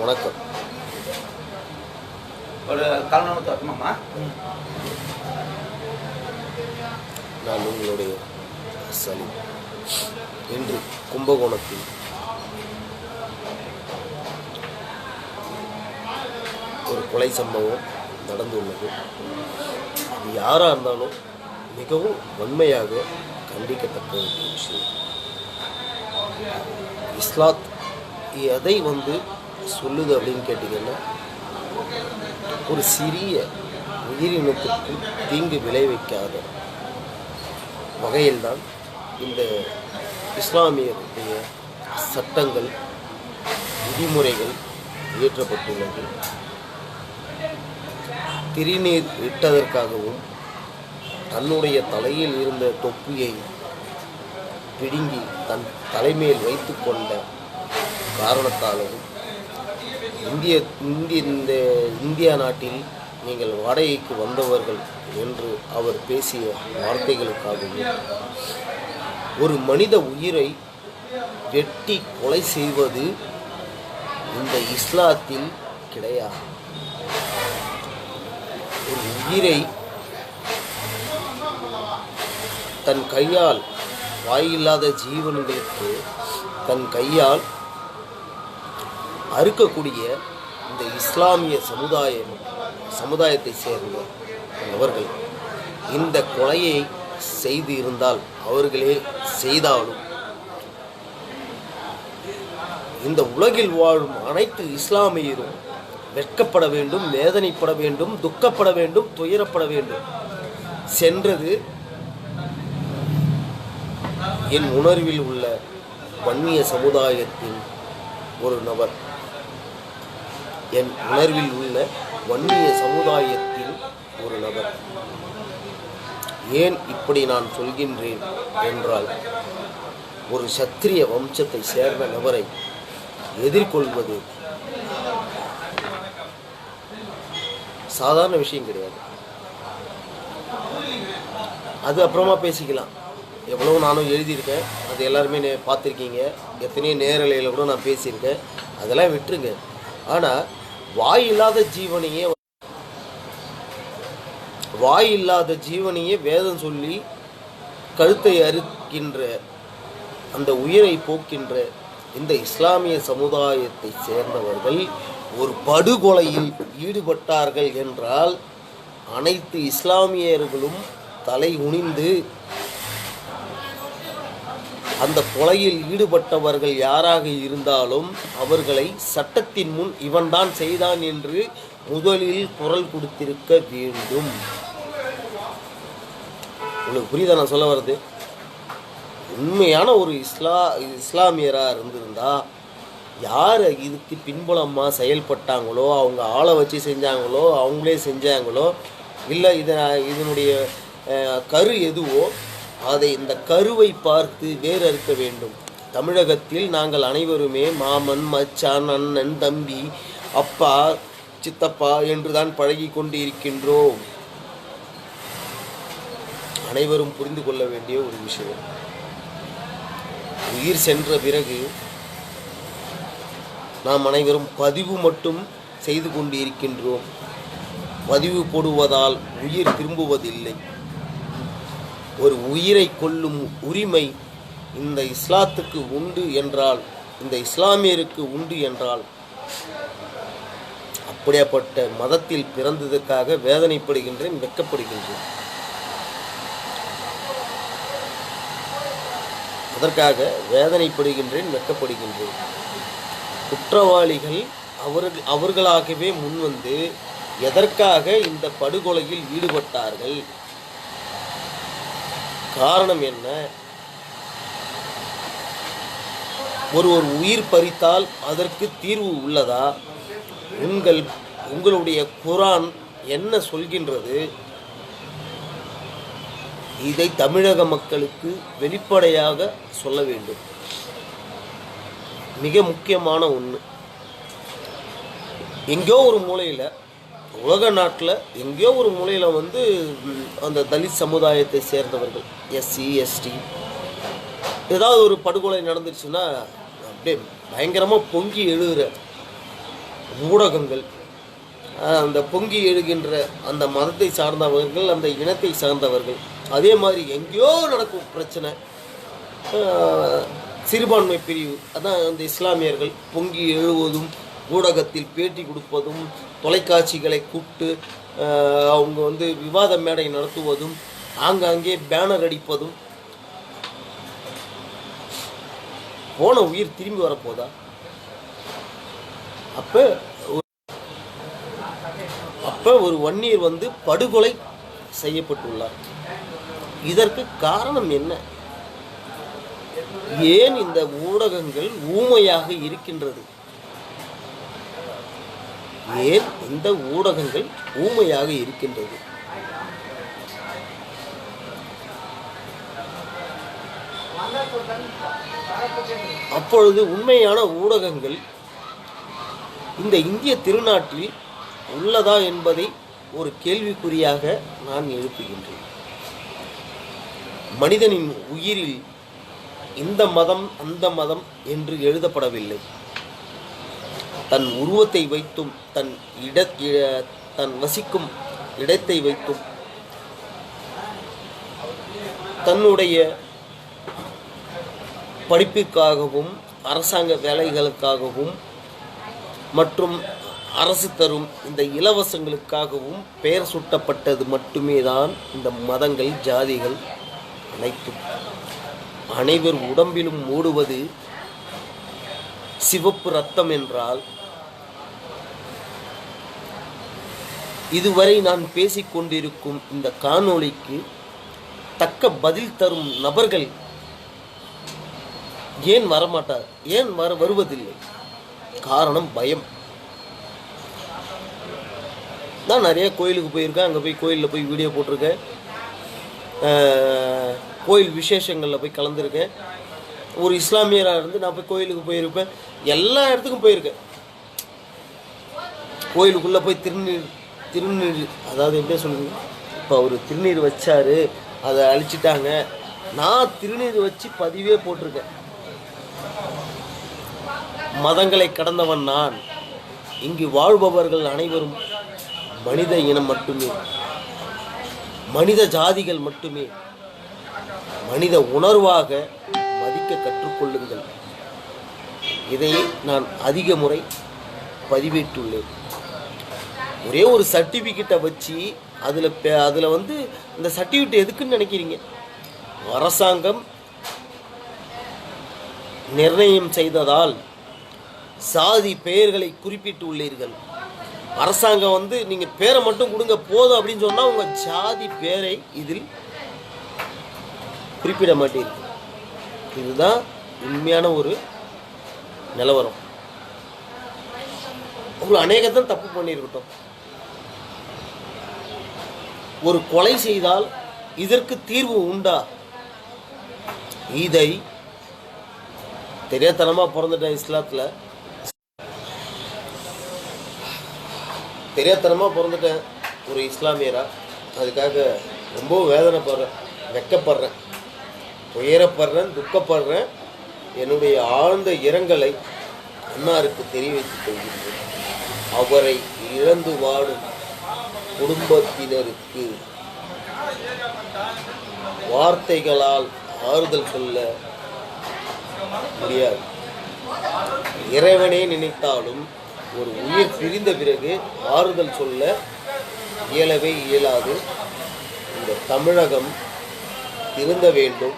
வணக்கம். ஒரு கால் மணி நேரத்து வரணுமாம்மா நான் உங்களுடைய சலீம் இன்று கும்பகோணத்தில் ஒரு கொலை சம்பவம் நடந்துள்ளது. அது யாராக இருந்தாலும் மிகவும் வன்மையாக கண்டிக்கத்தக்க ஒரு விஷயம். இஸ்லாத் எதை வந்து சொல்லுது அப்படின்னு கேட்டிங்கன்னா ஒரு சிறிய உயிரினத்திற்கு தீங்கு விளைவிக்காத வகையில்தான் இந்த இஸ்லாமியருடைய சட்டங்கள் விதிமுறைகள் இயற்றப்பட்டுள்ளது. திருநீர் இட்டதற்காகவும் தன்னுடைய தலையில் இருந்த தொப்பியை பிடுங்கி தன் தலைமையில் வைத்து கொண்ட காரணத்தாலும் இந்திய இந்திய இந்த இந்தியா நாட்டில் நீங்கள் வாடகைக்கு வந்தவர்கள் என்று அவர் பேசிய வார்த்தைகளுக்காகவும் ஒரு மனித உயிரை வெட்டி கொலை செய்வது இந்த இஸ்லாத்தில் கிடையாது. ஒரு உயிரை தன் கையால் வாயில்லாத ஜீவன்களுக்கு தன் கையால் அறுக்கக்கூடிய இந்த இஸ்லாமிய சமுதாயம் சமுதாயத்தை சேர்ந்த அவர்கள் இந்த கொலையை செய்து இருந்தால் அவர்களே செய்தாலும் இந்த உலகில் வாழும் அனைத்து இஸ்லாமியரும் வெட்கப்பட வேண்டும் வேதனைப்பட வேண்டும் துக்கப்பட வேண்டும் துயரப்பட வேண்டும். சென்றது என் உணர்வில் உள்ள வன்னிய சமுதாயத்தின் ஒரு நபர். என் உணர்வில் உள்ள வன்னிய சமுதாயத்தின் ஒரு நபர். ஏன் இப்படி நான் சொல்கின்றேன் என்றால் ஒரு சத்திரிய வம்சத்தை சேர்ந்த நபரை எதிர்கொள்வது சாதாரண விஷயம் கிடையாது. அது அப்புறமா பேசிக்கலாம். எவ்வளோ நானும் எழுதியிருக்கேன். அது எல்லாருமே நே பார்த்துருக்கீங்க. எத்தனையோ நேரலையில் கூட நான் பேசியிருக்கேன். அதெல்லாம் விட்டுருங்க. ஆனால் வாய் இல்லாத ஜீவனையே வாய் இல்லாத ஜீவனையே வேதம் சொல்லி கழுத்தை அறுக்கின்ற அந்த உயிரை போக்கின்ற இந்த இஸ்லாமிய சமுதாயத்தை சேர்ந்தவர்கள் ஒரு படுகொலையில் ஈடுபட்டார்கள் என்றால் அனைத்து இஸ்லாமியர்களும் தலை உனிந்து அந்த கொலையில் ஈடுபட்டவர்கள் யாராக இருந்தாலும் அவர்களை சட்டத்தின் முன் இவன்தான் செய்தான் என்று முதலில் குரல் கொடுத்திருக்க வேண்டும். உங்களுக்கு புரியுதா நான் சொல்ல வர்றது? உண்மையான ஒரு இஸ்லா இஸ்லாமியராக இருந்திருந்தா யார் இதுக்கு பின்புலமாக செயல்பட்டாங்களோ அவங்க ஆளை வச்சு செஞ்சாங்களோ அவங்களே செஞ்சாங்களோ இல்லை இதை இதனுடைய கரு எதுவோ அதை இந்த கருவை பார்த்து வேறறுக்க வேண்டும். தமிழகத்தில் நாங்கள் அனைவருமே மாமன் மச்சான் அண்ணன் தம்பி அப்பா சித்தப்பா என்று தான் பழகி கொண்டு இருக்கின்றோம் அனைவரும் புரிந்து கொள்ள வேண்டிய ஒரு விஷயம். உயிர் சென்ற பிறகு நாம் அனைவரும் பதிவு மட்டும் செய்து கொண்டு இருக்கின்றோம் பதிவு போடுவதால் உயிர் திரும்புவதில்லை. ஒரு உயிரை கொல்லும் உரிமை இந்த இஸ்லாத்துக்கு உண்டு என்றால் இந்த இஸ்லாமியருக்கு உண்டு என்றால் அப்படியாப்பட்ட மதத்தில் பிறந்ததற்காக வேதனைப்படுகின்றேன் வெக்கப்படுகின்றேன் அதற்காக வேதனைப்படுகின்றேன் வெக்கப்படுகின்றேன் குற்றவாளிகள் அவர்கள் அவர்களாகவே முன்வந்து எதற்காக இந்த படுகொலையில் ஈடுபட்டார்கள்? காரணம் என்ன? ஒரு ஒரு உயிர் பறித்தால் அதற்கு தீர்வு உள்ளதா? உங்கள் உங்களுடைய குரான் என்ன சொல்கின்றது? இதை தமிழக மக்களுக்கு வெளிப்படையாக சொல்ல வேண்டும். மிக முக்கியமான ஒன்று எங்கேயோ ஒரு மூலையில் உலக நாட்டில் எங்கேயோ ஒரு மூலையில் வந்து அந்த தலித் சமுதாயத்தை சேர்ந்தவர்கள் எஸ்சி எஸ்டி ஏதாவது ஒரு படுகொலை நடந்துருச்சுன்னா அப்படியே பயங்கரமாக பொங்கி எழுகிற ஊடகங்கள் அந்த பொங்கி எழுகின்ற அந்த மதத்தை சார்ந்தவர்கள் அந்த இனத்தை சார்ந்தவர்கள் அதே மாதிரி எங்கேயோ நடக்கும் பிரச்சனை சிறுபான்மை பிரிவு அதான் அந்த இஸ்லாமியர்கள் பொங்கி எழுவதும் ஊடகத்தில் பேட்டி கொடுப்பதும் தொலைக்காட்சிகளை கூப்பிட்டு அவங்க வந்து விவாத மேடை நடத்துவதும் ஆங்காங்கே பேனர் அடிப்பதும். போன உயிர் திரும்பி வரப்போதா? அப்போ அப்போ ஒரு வன்னியர் வந்து படுகொலை செய்யப்பட்டுள்ளார். இதற்கு காரணம் என்ன? ஏன் இந்த ஊடகங்கள் ஊமையாக இருக்கின்றது? ஏன் இந்த ஊடகங்கள் ஊமையாக இருக்கின்றது? அப்பொழுது உண்மையான ஊடகங்கள் இந்த இந்திய திருநாட்டில் உள்ளதா என்பதை ஒரு கேள்விக்குறியாக நான் எழுப்புகின்றேன். மனிதனின் உயிரில் இந்த மதம் அந்த மதம் என்று எழுதப்படவில்லை. தன் உருவத்தை வைத்தும் தன் இட தன் வசிக்கும் இடத்தை வைத்தும் தன்னுடைய படிப்பிற்காகவும் அரசாங்க வேலைகளுக்காகவும் மற்றும் அரசு தரும் இந்த இலவசங்களுக்காகவும் பெயர் சூட்டப்பட்டது மட்டுமே தான் இந்த மதங்கள் ஜாதிகள் அனைத்தும். அனைவர் உடம்பிலும் மூடுவது சிவப்பு ரத்தம் என்றால் இதுவரை நான் பேசிக்கொண்டிருக்கும் இந்த காணொளிக்கு தக்க பதில் தரும் நபர்கள் ஏன் வரமாட்டார்? ஏன் வர வருவதில்லை? காரணம் பயம். நான் நிறைய கோயிலுக்கு போயிருக்கேன் அங்கே போய் கோயிலில் போய் வீடியோ போட்டிருக்கேன். கோயில் விசேஷங்களில் போய் கலந்துருக்கேன். ஒரு இஸ்லாமியராக இருந்து நான் போய் கோயிலுக்கு போயிருப்பேன். எல்லா இடத்துக்கும் போயிருக்கேன். கோயிலுக்குள்ளே போய் திருநீர் திருநீர் அதாவது எப்படி சொல்லுங்க இப்போ அவர் திருநீர் வச்சாரு அதை அழிச்சிட்டாங்க. நான் திருநீர் வச்சு பதிவே போட்டிருக்கேன். மதங்களை கடந்தவன் நான். இங்கு வாழ்பவர்கள் அனைவரும் மனித இனம் மட்டுமே. மனித ஜாதிகள் மட்டுமே. மனித உணர்வாக மதிக்க கற்றுக்கொள்ளுங்கள். இதை நான் அதிக முறை பதிவிட்டுள்ளேன். ஒரே ஒரு சர்டிஃபிகேட்டை வச்சு அதில் அதில் வந்து இந்த சர்டிஃபிகேட் எதுக்குன்னு நினைக்கிறீங்க? அரசாங்கம் நிர்ணயம் செய்ததால் சாதி பெயர்களை குறிப்பிட்டு உள்ளீர்கள் அரசாங்கம் வந்து நீங்கள் பேரை மட்டும் கொடுங்க போதும் அப்படின்னு சொன்னால் உங்கள் ஜாதி பேரை இதில் குறிப்பிட மாட்டீர்கள். இதுதான் உண்மையான ஒரு நிலவரம். உங்களை அநேகத்தான் தப்பு பண்ணியிருக்கட்டும். ஒரு கொலை செய்தால் இதற்கு தீர்வு உண்டா? இதை தெரியாதனமாக பிறந்துட்டேன் இஸ்லாத்தில். தெரியாதனமாக பிறந்துட்டேன் ஒரு இஸ்லாமியரா. அதுக்காக ரொம்ப வேதனைப்படுறேன் வெக்கப்படுறேன் துயரப்படுறேன் துக்கப்படுறேன். என்னுடைய ஆழ்ந்த இரங்கலை அன்னாருக்கு தெரிவித்துக் கொள்கிறேன். அவரை இழந்து வாடும் குடும்பத்தினருக்கு வார்த்தைகளால் ஆறுதல் சொல்ல முடியாது. இறைவனே நினைத்தாலும் ஒரு உயிர் பிரிந்த பிறகு ஆறுதல் சொல்ல இயலவே இயலாது. இந்த தமிழகம் திருந்த வேண்டும்.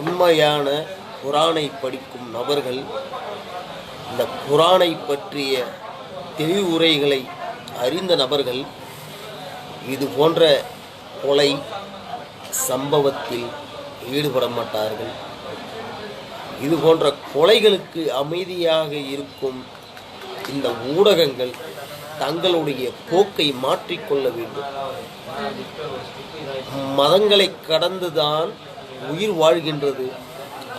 உண்மையான குரானை படிக்கும் நபர்கள் இந்த குரானை பற்றிய தெளிவுரைகளை அறிந்த நபர்கள் இது போன்ற கொலை சம்பவத்தில் ஈடுபட மாட்டார்கள். இது போன்ற கொலைகளுக்கு அமைதியாக இருக்கும் இந்த ஊடகங்கள் தங்களுடைய போக்கை மாற்றிக்கொள்ள வேண்டும். மதங்களை கடந்துதான் உயிர் வாழ்கின்றது.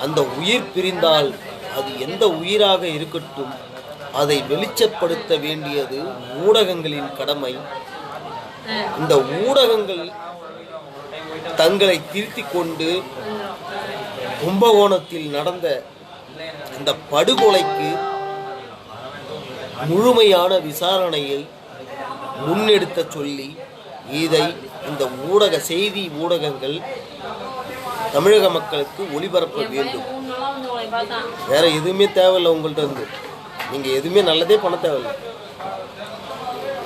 அந்த உயிர் பிரிந்தால் அது எந்த உயிராக இருக்கட்டும் அதை வெளிச்சப்படுத்த வேண்டியது ஊடகங்களின் கடமை. இந்த ஊடகங்கள் தங்களை திருத்தி கொண்டு கும்பகோணத்தில் நடந்த இந்த படுகொலைக்கு முழுமையான விசாரணையை முன்னெடுத்த சொல்லி இதை இந்த ஊடக செய்தி ஊடகங்கள் தமிழக மக்களுக்கு ஒளிபரப்ப வேண்டும். வேற எதுவுமே தேவையில்லை உங்கள்கிட்ட இருந்து. நீங்கள் எதுவுமே நல்லதே பண்ண தேவையில்லை.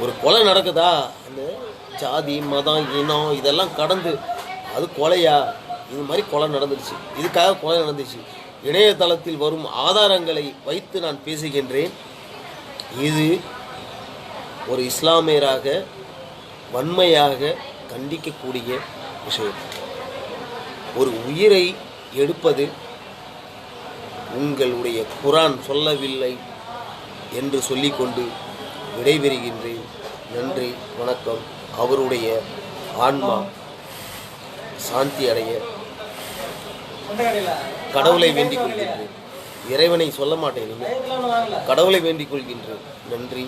ஒரு கொலை நடக்குதா? அந்த ஜாதி மதம் இனம் இதெல்லாம் கடந்து அது கொலையா? இது மாதிரி கொலை நடந்துருச்சு. இதுக்காக கொலை நடந்துச்சு. இணையதளத்தில் வரும் ஆதாரங்களை வைத்து நான் பேசுகின்றேன். இது ஒரு இஸ்லாமியராக வன்மையாக கண்டிக்கக்கூடிய விஷயம். ஒரு உயிரை எடுப்பது உங்களுடைய குரான் சொல்லவில்லை. என்று சொல்லிக்கொண்டு விடைபெறுகின்றேன். நன்றி வணக்கம். அவருடைய ஆன்மா சாந்தி அடைய கடவுளை வேண்டிக் கொள்கின்றேன். இறைவனை சொல்ல மாட்டேன் கடவுளை வேண்டிக் கொள்கின்றேன். நன்றி